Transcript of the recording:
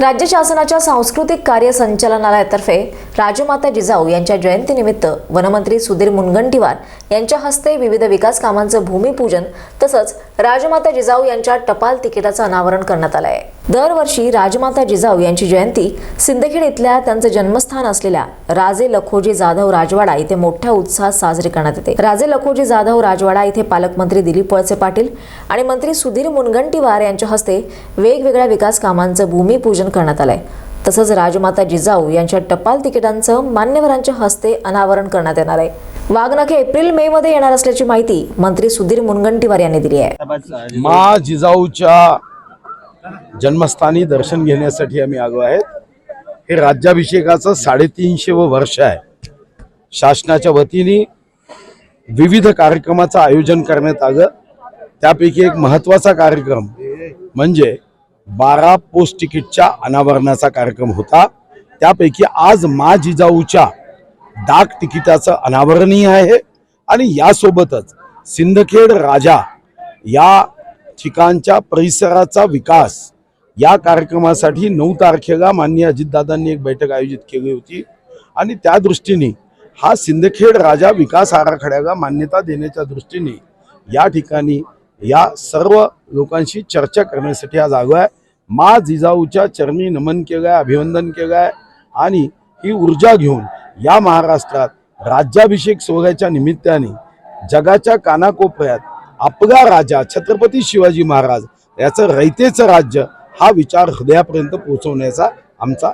राज्य शासनाच्या सांस्कृतिक कार्य संचालनालयातर्फे राजमाता जिजाऊ यांच्या जयंतीनिमित्त वनमंत्री सुधीर मुनगंटीवार यांच्या हस्ते विविध विकास कामांचं भूमिपूजन तसंच राजमाता जिजाऊ यांच्या टपाल तिकिटाचं अनावरण करण्यात आलं आहे दरवर्षी राजमाता जिजाऊ यांची जयंती सिंदखेड इथल्या त्यांचं जन्मस्थान असलेल्या राजे लखोजी जाधव राजवाडा इथे मोठ्या उत्साहात साजरी करण्यात येते. राजे लखोजी जाधव राजवाडा इथे पालकमंत्री दिलीप वळसे पाटील आणि मंत्री सुधीर मुनगंटीवार यांच्या हस्ते वेगवेगळ्या विकास कामांचं भूमिपूजन करण्यात आलंय. तसंच राजमाता जिजाऊ यांच्या टपाल तिकिटांचं मान्यवरांच्या हस्ते अनावरण करण्यात येणार आहे. वाघनखे एप्रिल मे मध्ये येणार असल्याची माहिती मंत्री सुधीर मुनगंटीवार यांनी दिली आहे. मा जिजाऊच्या जन्मस्थानी दर्शन घेण्यासाठी आम्ही आलो आहेत. हे राज्याभिषेकाचं साडेतीनशे व वर्ष आहे. शासनाच्या वतीने विविध कार्यक्रमाचं आयोजन करण्यात आलं. त्यापैकी एक महत्त्वाचा कार्यक्रम म्हणजे बारा पोस्ट तिकीटच्या अनावरणाचा कार्यक्रम होता. त्यापैकी आज मा जिजाऊच्या डाक तिकिटाचं अनावरणही आहे. आणि यासोबतच सिंदखेड राजा या ठिकाणच्या परिसराचा विकास. या कार्यक्रमासाठी नऊ तारखेला माननीय अजितदादांनी एक बैठक आयोजित केली होती. आणि त्या दृष्टीने हा सिंदखेड राजा विकास आराखड्याला मान्यता देण्याच्या दृष्टीने या ठिकाणी या सर्व लोकांशी चर्चा करण्यासाठी आज आलो आहे. मा जिजाऊच्या चरणी नमन केलं आहे अभिवंदन केलं आहे आणि ही ऊर्जा घेऊन या महाराष्ट्रात राज्याभिषेक सोहळ्याच्या निमित्ताने जगाच्या कानाकोपऱ्यात आपला राजा छत्रपती शिवाजी महाराज याचं रयतेचं राज्य हा विचार हृदयापर्यंत पोहोचवण्याचा आमचा